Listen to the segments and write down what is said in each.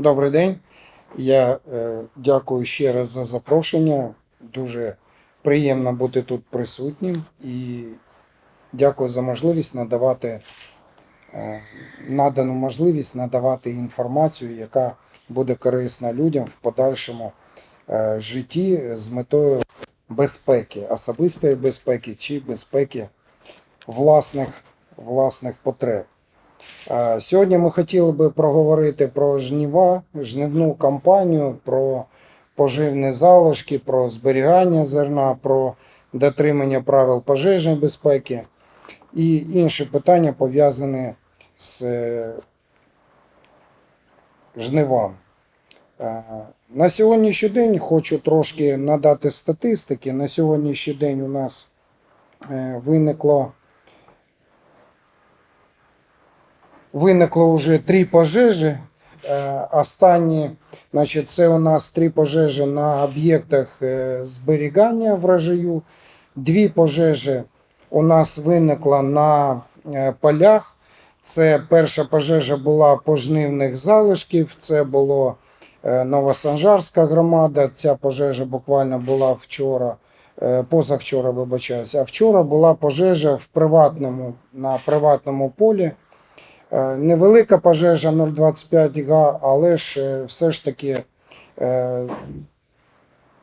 Добрий день. Я е, дякую ще раз за запрошення. Дуже приємно бути тут присутнім і дякую за можливість надавати е, надану можливість надавати інформацію, яка буде корисна людям в подальшому е, житті з метою безпеки, особистої безпеки чи безпеки власних, власних потреб. Сьогодні ми хотіли би проговорити про жніва, жнивну кампанію, про поживні залишки, про зберігання зерна, про дотримання правил пожежної безпеки і інші питання пов'язані з е, жнивами. Е, На сьогоднішній день хочу трошки надати статистики. На сьогоднішній день у нас е, виникло виникло вже три пожежі. Е, Останні, значить, це у нас три пожежі на об'єктах е, зберігання врожаю. Дві пожежі у нас виникла на е, полях. Це перша пожежа була пожнивних залишків. Це було е, Новосанжарська громада. Ця пожежа буквально була вчора, позавчора, вибачаюся. А вчора була пожежа в приватному, на приватному полі. Е, Невелика пожежа 0,25 га, але ж е, все ж таки е,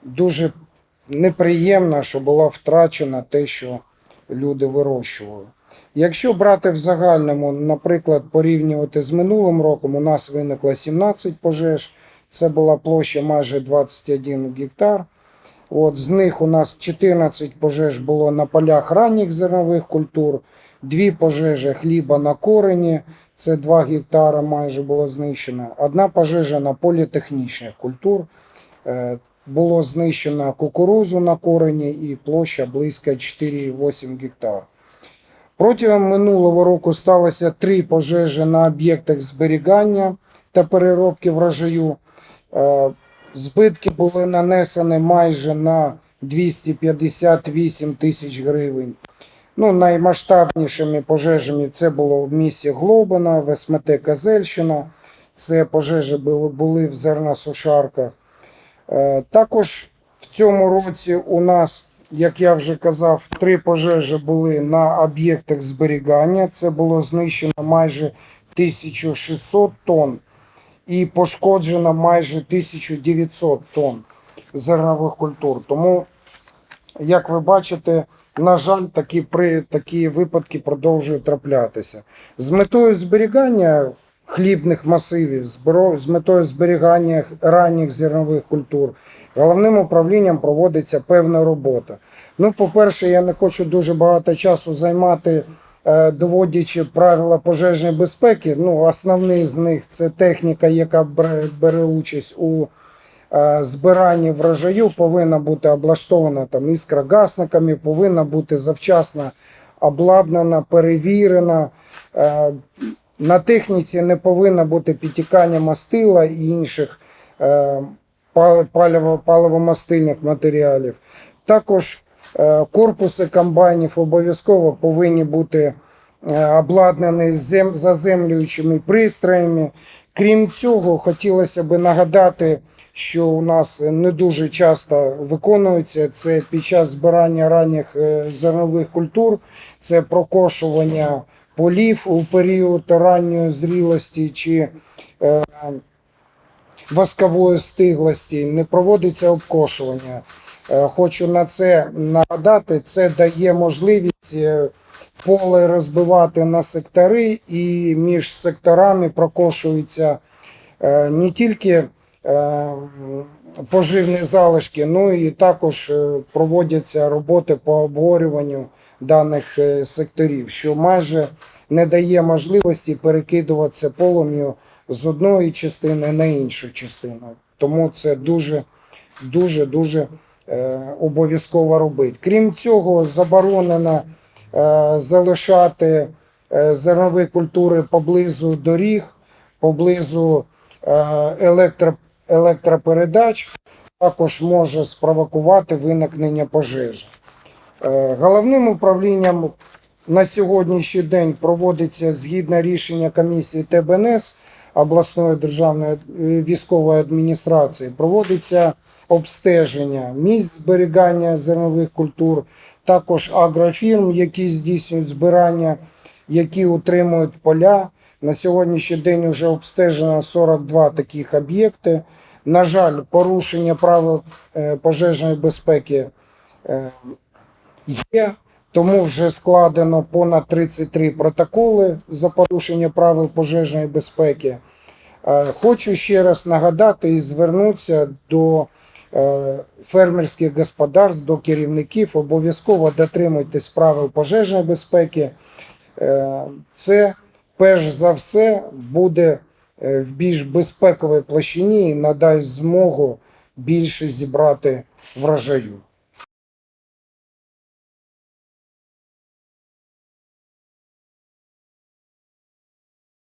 дуже неприємно, що було втрачено те, що люди вирощували. Якщо брати в загальному, наприклад, порівнювати з минулим роком, у нас виникло 17 пожеж, це була площа майже 21 гектар. От, з них у нас 14 пожеж було на полях ранніх зернових культур, дві пожежі хліба на корені, це 2 гектара майже було знищено. Одна пожежа на полі технічних культур. Е, Було знищено кукурузу на корені і площа близько 4,8 гектар. Протягом минулого року сталося три пожежі на об'єктах зберігання та переробки врожаю. Е, Збитки були нанесені майже на 258 тисяч гривень. Ну, наймасштабнішими пожежами це було в місті Глобина, в Казельщина. Це пожежі були, були в зерносушарках. Е, Також в цьому році у нас, як я вже казав, три пожежі були на об'єктах зберігання. Це було знищено майже 1600 тонн і пошкоджено майже 1900 тонн зернових культур. Тому, як ви бачите, на жаль, такі, при, такі випадки продовжують траплятися. З метою зберігання хлібних масивів, з метою зберігання ранніх зернових культур, головним управлінням проводиться певна робота. Ну, по-перше, я не хочу дуже багато часу займати, е, доводячи правила пожежної безпеки. Ну, основний з них це техніка, яка бере участь у е, збиранні врожаю, повинна бути облаштована там іскрогасниками, повинна бути завчасно обладнана, перевірена. Е, На техніці не повинно бути підтікання мастила і інших е, паливо- паливомастильних матеріалів. Також корпуси комбайнів обов'язково повинні бути обладнані заземлюючими пристроями. Крім цього, хотілося б нагадати, що у нас не дуже часто виконується. Це під час збирання ранніх е, зернових культур, це прокошування полів у період ранньої зрілості чи е, воскової стиглості, не проводиться обкошування. Е, Хочу на це нагадати, це дає можливість е, поле розбивати на сектори, і між секторами прокошуються е, не тільки поживні залишки, ну і також е, проводяться роботи по обговорюванню даних е, секторів, що майже не дає можливості перекидуватися полум'ю з одної частини на іншу частину. Тому це дуже, дуже, дуже е, обов'язково робити. Крім цього, заборонено е, залишати е, зернові культури поблизу доріг, поблизу е, електро, електропередач, також може спровокувати виникнення пожежі. Е, Головним управлінням на сьогоднішній день проводиться згідно рішення комісії ТБНС обласної державної е, військової адміністрації проводиться обстеження місць зберігання зернових культур, також агрофірм, які здійснюють збирання, які утримують поля. На сьогоднішній день вже обстежено 42 таких об'єкти. На жаль, порушення правил е, пожежної безпеки е, є, тому вже складено понад 33 протоколи за порушення правил пожежної безпеки. Е, Хочу ще раз нагадати і звернутися до фермерських господарств, до керівників. Обов'язково дотримуйтесь правил пожежної безпеки. Це перш за все буде е, в більш безпековій площині і надасть змогу більше зібрати врожаю.